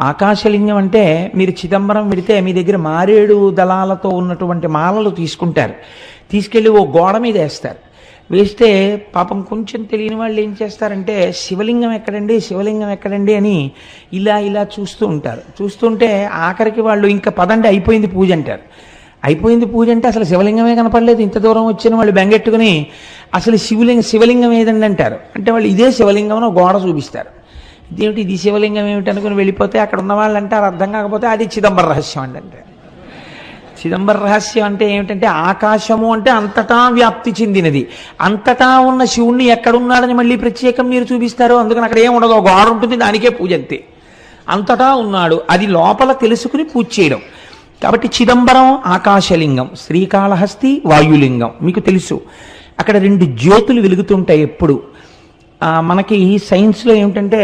ఆకాశలింగం అంటే మీరు చిదంబరం పెడితే మీ దగ్గర మారేడు దళాలతో ఉన్నటువంటి మాలలు తీసుకుంటారు. తీసుకెళ్ళి ఓ గోడ మీద వేస్తారు. వేస్తే పాపం కొంచెం తెలియని వాళ్ళు ఏం చేస్తారంటే శివలింగం ఎక్కడండి శివలింగం ఎక్కడండి అని ఇలా ఇలా చూస్తూ ఉంటారు. చూస్తుంటే ఆఖరికి వాళ్ళు ఇంకా పదండి అయిపోయింది పూజ అంటారు. అయిపోయింది పూజ అంటే అసలు శివలింగమే కనపడలేదు. ఇంత దూరం వచ్చిన వాళ్ళు బెంగెట్టుకుని అసలు శివలింగ శివలింగం ఏదండి అంటారు. అంటే వాళ్ళు ఇదే శివలింగం గోడ చూపిస్తారు. ఇదేమిటి ఇది శివలింగం ఏమిటి అనుకుని వెళ్ళిపోతే అక్కడ ఉన్న వాళ్ళు అంటారు అర్థం కాకపోతే అది చిదంబర రహస్యం అండి అంటే చిదంబర రహస్యం అంటే ఏమిటంటే ఆకాశము అంటే అంతటా వ్యాప్తి చెందినది. అంతటా ఉన్న శివుణ్ణి ఎక్కడున్నాడని మళ్ళీ ప్రత్యేకం మీరు చూపిస్తారు. అందుకని అక్కడ ఏం ఉండదు ఒక గోడ ఉంటుంది దానికే పూజ అంతే. అంతటా ఉన్నాడు అది లోపల తెలుసుకుని పూజ చేయడం. కాబట్టి చిదంబరం ఆకాశలింగం శ్రీకాళహస్తి వాయులింగం మీకు తెలుసు. అక్కడ రెండు జ్యోతులు వెలుగుతుంటాయి ఎప్పుడు. మనకి సైన్స్లో ఏమిటంటే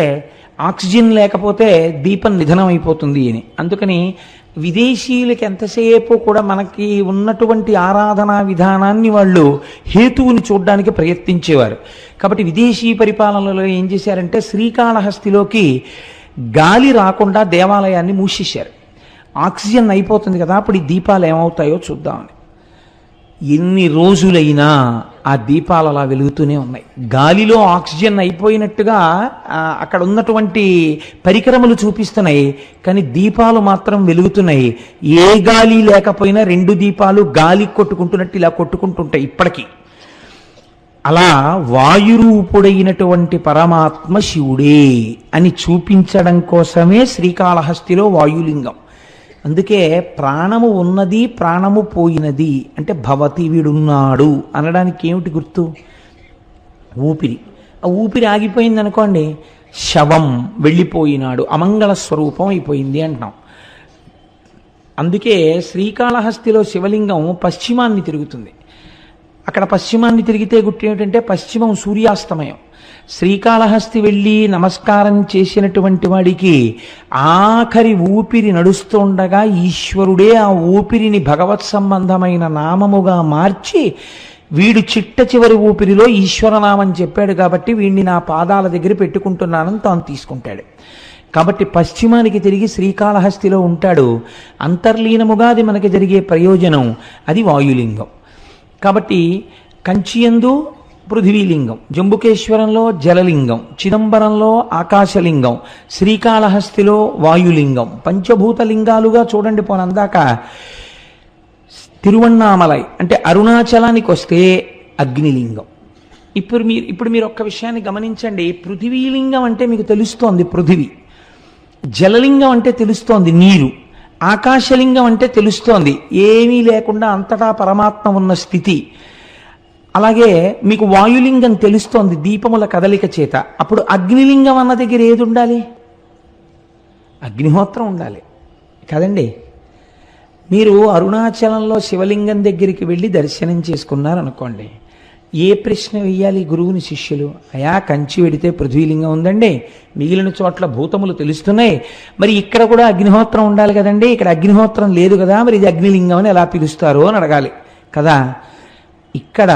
ఆక్సిజన్ లేకపోతే దీపం నిధనం అయిపోతుంది అని. అందుకని విదేశీయులకి ఎంతసేపు కూడా మనకి ఉన్నటువంటి ఆరాధనా విధానాన్ని వాళ్ళు హేతువుని చూడడానికి ప్రయత్నించేవారు. కాబట్టి విదేశీ పరిపాలనలో ఏం చేశారంటే శ్రీకాళహస్తిలోకి గాలి రాకుండా దేవాలయాన్ని మూసేశారు. ఆక్సిజన్ అయిపోతుంది కదా అప్పుడు ఈ దీపాలు ఏమవుతాయో చూద్దామని. ఎన్ని రోజులైనా ఆ దీపాలు అలా వెలుగుతూనే ఉన్నాయి. గాలిలో ఆక్సిజన్ అయిపోయినట్టుగా అక్కడ ఉన్నటువంటి పరికరములు చూపిస్తున్నాయి. కానీ దీపాలు మాత్రం వెలుగుతున్నాయి. ఏ గాలి లేకపోయినా రెండు దీపాలు గాలి కొట్టుకుంటున్నట్టు ఇలా కొట్టుకుంటుంటాయి ఇప్పటికీ. అలా వాయురూపుడైనటువంటి పరమాత్మ శివుడే అని చూపించడం కోసమే శ్రీకాళహస్తిలో వాయులింగం. అందుకే ప్రాణము ఉన్నది ప్రాణము పోయినది అంటే భవతి వీడున్నాడు అనడానికి ఏమిటి గుర్తు? ఊపిరి. ఆ ఊపిరి ఆగిపోయింది అనుకోండి శవం వెళ్ళిపోయినాడు అమంగళ స్వరూపం అయిపోయింది అంటున్నాం. అందుకే శ్రీకాళహస్తిలో శివలింగం పశ్చిమాన్ని తిరుగుతుంది. అక్కడ పశ్చిమాన్ని తిరిగితే గుర్తు ఏమిటంటే పశ్చిమం సూర్యాస్తమయం. శ్రీకాళహస్తి వెళ్ళి నమస్కారం చేసినటువంటి వాడికి ఆఖరి ఊపిరి నడుస్తుండగా ఈశ్వరుడే ఆ ఊపిరిని భగవత్ సంబంధమైన నామముగా మార్చి వీడు చిట్ట చివరి ఊపిరిలో ఈశ్వరనామం చెప్పాడు కాబట్టి వీడిని నా పాదాల దగ్గర పెట్టుకుంటున్నానని తాను తీసుకుంటాడు. కాబట్టి పశ్చిమానికి తిరిగి శ్రీకాళహస్తిలో ఉంటాడు. అంతర్లీనముగా అది మనకి జరిగే ప్రయోజనం. అది వాయులింగం. కాబట్టి కంచియందు పృథివీలింగం జంబుకేశ్వరంలో జలలింగం చిదంబరంలో ఆకాశలింగం శ్రీకాళహస్తిలో వాయులింగం పంచభూత లింగాలుగా చూడండి పోనందాక తిరువన్నామలై అంటే అరుణాచలానికి వస్తే అగ్నిలింగం. ఇప్పుడు మీరు ఇప్పుడు మీరు ఒక్క విషయాన్ని గమనించండి. పృథివీలింగం అంటే మీకు తెలుస్తోంది పృథివీ. జలలింగం అంటే తెలుస్తోంది నీరు. ఆకాశలింగం అంటే తెలుస్తోంది. ఏమీ లేకుండా అంతటా పరమాత్మ ఉన్న స్థితి. అలాగే మీకు వాయులింగం తెలుస్తోంది దీపముల కదలిక చేత. అప్పుడు అగ్నిలింగం అన్న దగ్గర ఏది ఉండాలి? అగ్నిహోత్రం ఉండాలి. కదండి. మీరు అరుణాచలంలో శివలింగం దగ్గరికి వెళ్ళి దర్శనం చేసుకున్నారనుకోండి. ఏ ప్రశ్న వేయాలి గురువుని శిష్యులు? అయా కంచి వెడితే పృథ్వీలింగం ఉందండి. మిగిలిన చోట్ల భూతములు తెలుస్తున్నాయి. మరి ఇక్కడ కూడా అగ్నిహోత్రం ఉండాలి కదండి. ఇక్కడ అగ్నిహోత్రం లేదు కదా మరి ఇది అగ్నిలింగం అని ఎలా పిలుస్తారు అని అడగాలి. కదా? ఇక్కడ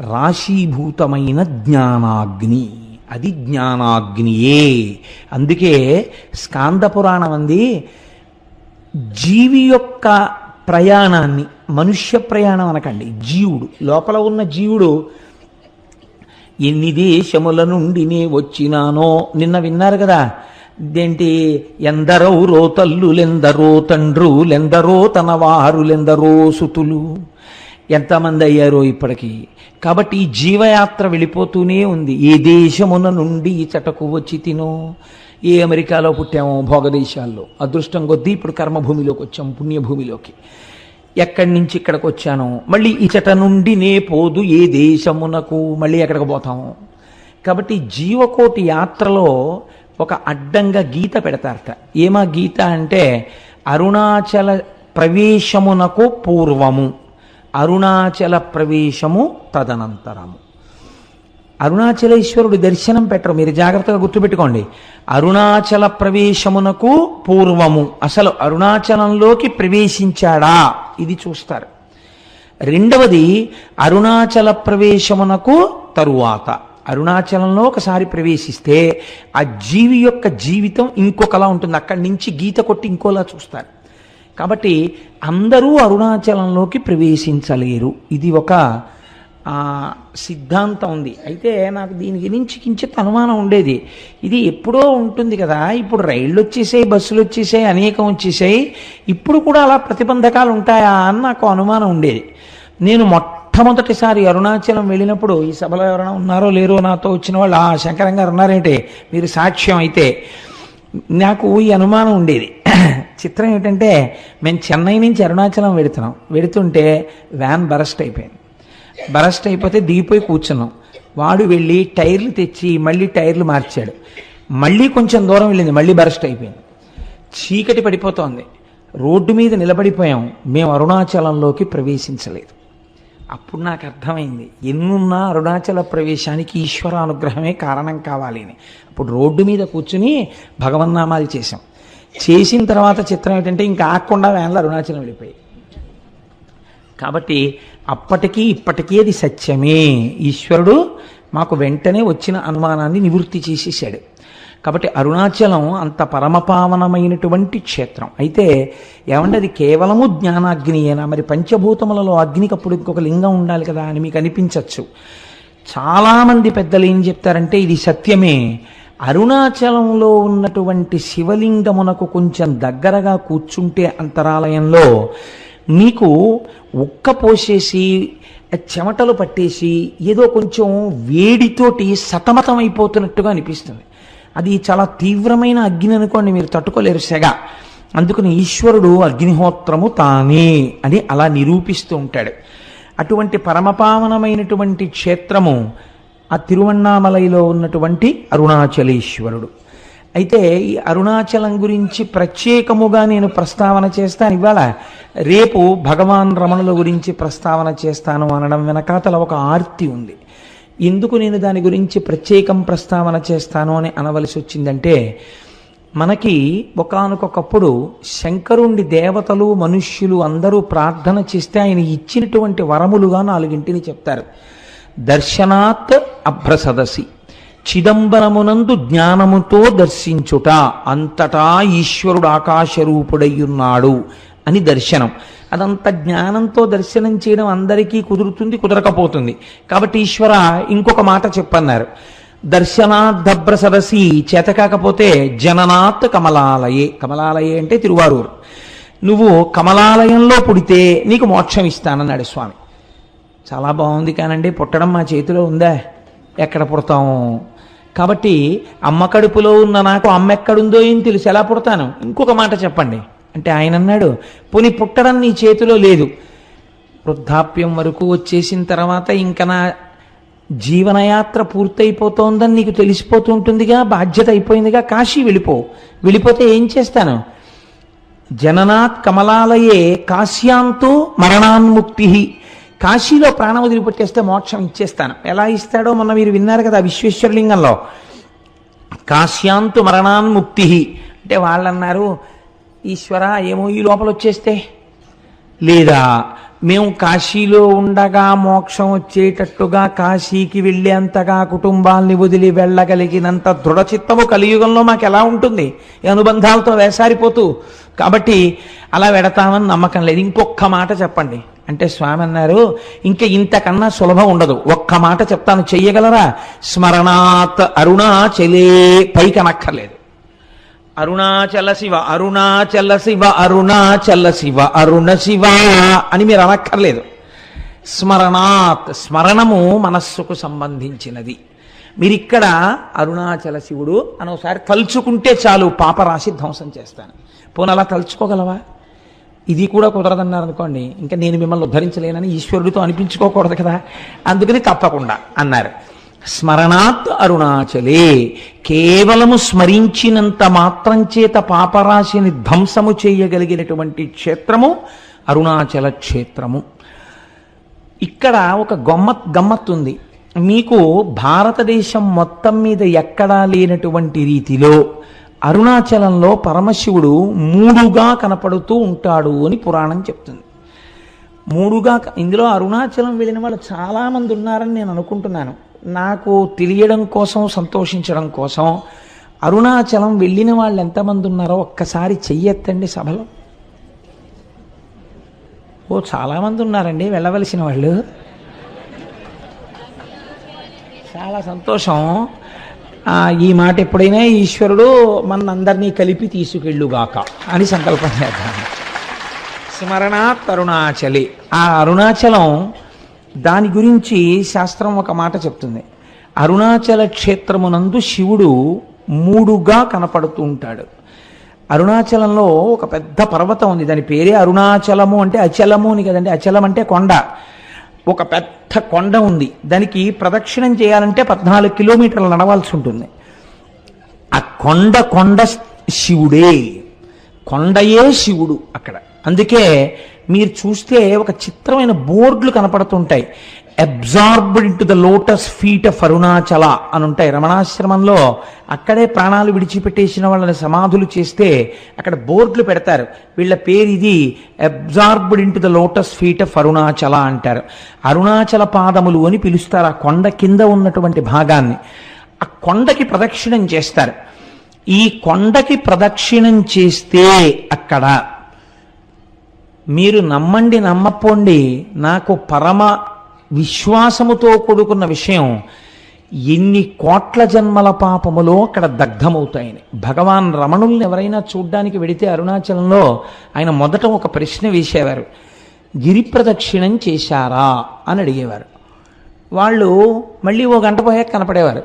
రాశీభూతమైన జ్ఞానాగ్ని. అది జ్ఞానాగ్నియే. అందుకే స్కాంద పురాణం అంది జీవి యొక్క ప్రయాణాన్ని మనుష్య ప్రయాణం అనకండి జీవుడు. లోపల ఉన్న జీవుడు ఎన్ని దేశముల నుండి నే వచ్చినానో నిన్న విన్నారు కదా. ఇదేంటి? ఎందరో రో తల్లులెందరో తండ్రులెందరో తన వారులెందరో సుతులు. ఎంతమంది అయ్యారో ఇప్పటికీ. కాబట్టి ఈ జీవయాత్ర వెళ్ళిపోతూనే ఉంది. ఏ దేశమున నుండి చటకు వచ్చి తినో? ఏ అమెరికాలో పుట్టామో? భోగదేశాల్లో. అదృష్టం కొద్దీ ఇప్పుడు కర్మభూమిలోకి వచ్చాం పుణ్యభూమిలోకి. ఎక్కడి నుంచి ఇక్కడికి వచ్చానో మళ్ళీ ఇచట నుండి నే పోదు ఏ దేశమునకు మళ్ళీ ఎక్కడికి పోతాము? కాబట్టి జీవకోటి యాత్రలో ఒక అడ్డంగా గీత పెడతారట. ఏమా గీత అంటే అరుణాచల ప్రవేశమునకు పూర్వము అరుణాచల ప్రవేశము తదనంతరము. అరుణాచలేశ్వరుడు దర్శనం పెట్టరు. మీరు జాగ్రత్తగా గుర్తుపెట్టుకోండి. అరుణాచల ప్రవేశమునకు పూర్వము. అసలు అరుణాచలంలోకి ప్రవేశించాడా? ఇది చూస్తారు. రెండవది అరుణాచల ప్రవేశమునకు తరువాత. అరుణాచలంలో ఒకసారి ప్రవేశిస్తే ఆ జీవి యొక్క జీవితం ఇంకొకలా ఉంటుంది. అక్కడి నుంచి గీత కొట్టి ఇంకోలా చూస్తారు. కాబట్టి అందరూ అరుణాచలంలోకి ప్రవేశించలేరు. ఇది ఒక సిద్ధాంతం ఉంది. అయితే నాకు దీని గురించి కించిత్ అనుమానం ఉండేది. ఇది ఎప్పుడో ఉంటుంది కదా ఇప్పుడు రైళ్ళు వచ్చేసాయి బస్సులు వచ్చేసాయి అనేకం వచ్చేసాయి. ఇప్పుడు కూడా అలా ప్రతిబంధకాలు ఉంటాయా అని నాకు అనుమానం ఉండేది. నేను మొట్టమొదటిసారి అరుణాచలం వెళ్ళినప్పుడు ఈ సభలో ఎవరైనా ఉన్నారో లేరో నాతో వచ్చిన వాళ్ళు ఆ శంకరంగా ఉన్నారేంటి? మీరు సాక్ష్యం అయితే. నాకు ఈ అనుమానం ఉండేది. చిత్రం ఏంటంటే మేము చెన్నై నుంచి అరుణాచలం వెడుతున్నాం. వెడుతుంటే వ్యాన్ బరస్ట్ అయిపోయింది. బరస్ట్ అయిపోతే దిగిపోయి కూర్చున్నాం. వాడు వెళ్ళి టైర్లు తెచ్చి మళ్ళీ టైర్లు మార్చాడు. మళ్ళీ కొంచెం దూరం వెళ్ళింది. మళ్ళీ బరస్ట్ అయిపోయింది. చీకటి పడిపోతోంది. రోడ్డు మీద నిలబడిపోయాం. మేము అరుణాచలంలోకి ప్రవేశించలేదు. అప్పుడు నాకు అర్థమైంది. ఎన్నున్నా అరుణాచల ప్రవేశానికి ఈశ్వరానుగ్రహమే కారణం కావాలి అని. అప్పుడు రోడ్డు మీద కూర్చుని భగవన్నామాలు చేశాం. చేసిన తర్వాత చిత్రం ఏంటంటే ఇంకా ఆకుండా వ్యాన్లు అరుణాచలం వెళ్ళిపోయాయి. కాబట్టి అప్పటికీ ఇప్పటికీ అది సత్యమే. ఈశ్వరుడు మాకు వెంటనే వచ్చిన అనుమానాన్ని నివృత్తి చేసేసాడు కాబట్టి అరుణాచలం అంత పరమపావనమైనటువంటి క్షేత్రం. అయితే ఏమంటే అది కేవలము జ్ఞానాగ్నియేనా మరి పంచభూతములలో అగ్నికి అప్పుడు ఇంకొక లింగం ఉండాలి కదా అని మీకు అనిపించవచ్చు చాలామంది పెద్దలు ఏం చెప్తారంటే ఇది సత్యమే. అరుణాచలంలో ఉన్నటువంటి శివలింగమునకు కొంచెం దగ్గరగా కూర్చుంటే అంతరాలయంలో మీకు ఉక్క పోసేసి చెమటలు పట్టేసి ఏదో కొంచెం వేడితోటి సతమతం అయిపోతున్నట్టుగా అనిపిస్తుంది. అది చాలా తీవ్రమైన అగ్ని అనుకోండి మీరు తట్టుకోలేరు సెగ. అందుకని ఈశ్వరుడు అగ్నిహోత్రము తానే అని అలా నిరూపిస్తూ ఉంటాడు. అటువంటి పరమపావనమైనటువంటి క్షేత్రము ఆ తిరువణ్ణామలైలో ఉన్నటువంటి అరుణాచలేశ్వరుడు. అయితే ఈ అరుణాచలం గురించి ప్రత్యేకముగా నేను ప్రస్తావన చేస్తాను. ఇవాళ రేపు భగవాన్ రమణుల గురించి ప్రస్తావన చేస్తాను అనడం వెనకాతల ఒక ఆర్తి ఉంది. ఎందుకు నేను దాని గురించి ప్రత్యేకం ప్రస్తావన చేస్తాను అని అనవలసి వచ్చిందంటే మనకి ఒకనకొకప్పుడు శంకరుండి దేవతలు మనుష్యులు అందరూ ప్రార్థన చేస్తే ఆయన ఇచ్చినటువంటి వరములుగా నాలుగింటిని చెప్తారు. దర్శనాత్ అభ్రసదసి. చిదంబరమునందు జ్ఞానముతో దర్శించుట అంతటా ఈశ్వరుడు ఆకాశరూపుడయ్యున్నాడు అని దర్శనం. అదంత జ్ఞానంతో దర్శనం చేయడం అందరికీ కుదురుతుంది కుదరకపోతుంది. కాబట్టి ఈశ్వర ఇంకొక మాట చెప్పన్నారు. దర్శనాద్దభ్ర సరసి చేత కాకపోతే జననాత్ కమలాలయే. కమలాలయే అంటే తిరువారూరు. నువ్వు కమలాలయంలో పుడితే నీకు మోక్షం ఇస్తానన్నాడు స్వామి. చాలా బాగుంది కానండి పుట్టడం మా చేతిలో ఉందా? ఎక్కడ పుడతాము కాబట్టి అమ్మ కడుపులో ఉన్న నాకు అమ్మ ఎక్కడుందో ఏం తెలుసు. ఎలా పుడతాను? ఇంకొక మాట చెప్పండి. అంటే ఆయన అన్నాడు పోని పుట్టడం నీ చేతిలో లేదు. వృద్ధాప్యం వరకు వచ్చేసిన తర్వాత ఇంకా నా జీవనయాత్ర పూర్తయిపోతోందని నీకు తెలిసిపోతూ ఉంటుందిగా బాధ్యత అయిపోయిందిగా కాశీ వెళ్ళిపో. వెళ్ళిపోతే ఏం చేస్తాను? జననాత్ కమలాలయే కాశ్యాంతో మరణాన్ముక్తి కాశీలో ప్రాణం వదిలిపెట్టేస్తే మోక్షం ఇచ్చేస్తాను. ఎలా ఇస్తాడో మొన్న మీరు విన్నారు కదా విశ్వేశ్వరలింగంలో. కాశ్యాంతు మరణాన్ముక్తి అంటే వాళ్ళు అన్నారు ఈశ్వర ఏమో ఈ లోపల వచ్చేస్తే? లేదా మేము కాశీలో ఉండగా మోక్షం వచ్చేటట్టుగా కాశీకి వెళ్ళేంతగా కుటుంబాల్ని వదిలి వెళ్ళగలిగినంత దృఢచిత్తము కలియుగంలో మాకు ఎలా ఉంటుంది? ఈ అనుబంధాలతో వేసారిపోతూ. కాబట్టి అలా వెడతామని నమ్మకం లేదు. ఇంకొక మాట చెప్పండి. అంటే స్వామి అన్నారు ఇంకా ఇంతకన్నా సులభం ఉండదు. ఒక్క మాట చెప్తాను. చెయ్యగలరా? స్మరణాత్ అరుణాచలే. పైకి అనక్కర్లేదు అరుణాచల శివ అరుణాచల శివ అరుణాచల శివ అరుణ శివ అని మీరు అనక్కర్లేదు. స్మరణాత్ స్మరణము మనస్సుకు సంబంధించినది. మీరిక్కడ అరుణాచల శివుడు అని ఒకసారి తలుచుకుంటే చాలు. పాపరాశి ధ్వంసం చేస్తాను. పోనీ అలా తలుచుకోగలవా? ఇది కూడా కుదరదన్నారు అనుకోండి ఇంకా నేను మిమ్మల్ని ఉద్ధరించలేనని ఈశ్వరుడితో అనిపించుకోకూడదు కదా. అందుకని తప్పకుండా అన్నారు. స్మరణాత్ అరుణాచలే కేవలము స్మరించినంత మాత్రం చేత పాపరాశిని ధ్వంసము చేయగలిగినటువంటి క్షేత్రము అరుణాచల క్షేత్రము. ఇక్కడ ఒక గమ్మత్ గమ్మత్ ఉంది మీకు భారతదేశం మొత్తం మీద ఎక్కడా లేనటువంటి రీతిలో అరుణాచలంలో పరమశివుడు మూడుగా కనపడుతూ ఉంటాడు అని పురాణం చెప్తుంది. మూడుగా ఇందులో అరుణాచలం వెళ్ళిన వాళ్ళు చాలామంది ఉన్నారని నేను అనుకుంటున్నాను. నాకు తెలియడం కోసం సంతోషించడం కోసం అరుణాచలం వెళ్ళిన వాళ్ళు ఎంతమంది ఉన్నారో ఒక్కసారి చెయ్యెత్తండి సభలో. ఓ చాలామంది ఉన్నారండి వెళ్ళవలసిన వాళ్ళు. చాలా సంతోషం. ఈ మాట ఎప్పుడైనా ఈశ్వరుడు మనందరినీ కలిపి తీసుకెళ్ళుగాక అని సంకల్పం చేద్దాం. స్మరణ అరుణాచలి ఆ అరుణాచలం దాని గురించి శాస్త్రం ఒక మాట చెప్తుంది. అరుణాచల క్షేత్రమునందు శివుడు మూడుగా కనపడుతూ ఉంటాడు. అరుణాచలంలో ఒక పెద్ద పర్వతం ఉంది. దాని పేరే అరుణాచలము అంటే అచలము అని కదండి. అచలం అంటే కొండ. ఒక పెద్ద కొండ ఉంది. దానికి ప్రదక్షిణం చేయాలంటే పద్నాలుగు కిలోమీటర్లు నడవాల్సి ఉంటుంది. ఆ కొండ కొండ శివుడే. కొండయే శివుడు అక్కడ. అందుకే మీరు చూస్తే ఒక చిత్రమైన బోర్డులు కనపడుతుంటాయి. Absorbed into the lotus feet of Arunachala అని ఉంటాయి. రమణాశ్రమంలో అక్కడే ప్రాణాలు విడిచిపెట్టేసిన వాళ్ళని సమాధులు చేస్తే అక్కడ బోర్డులు పెడతారు. వీళ్ళ పేరు ఇది absorbed into the lotus feet of Arunachala అంటారు. అరుణాచల పాదములు అని పిలుస్తారు. ఆ కొండ కింద ఉన్నటువంటి భాగాన్ని. ఆ కొండకి ప్రదక్షిణం చేస్తారు. ఈ కొండకి ప్రదక్షిణం చేస్తే అక్కడ మీరు నమ్మండి నమ్మపోండి నాకు పరమ విశ్వాసముతో కూడుకున్న విషయం ఎన్ని కోట్ల జన్మల పాపములో అక్కడ దగ్ధమవుతాయని భగవాన్ రమణుల్ని ఎవరైనా చూడ్డానికి వెడితే అరుణాచలంలో ఆయన మొదట ఒక ప్రశ్న వేసేవారు. గిరి ప్రదక్షిణం చేశారా అని అడిగేవారు. వాళ్ళు మళ్ళీ ఓ గంట పోయాక కనపడేవారు.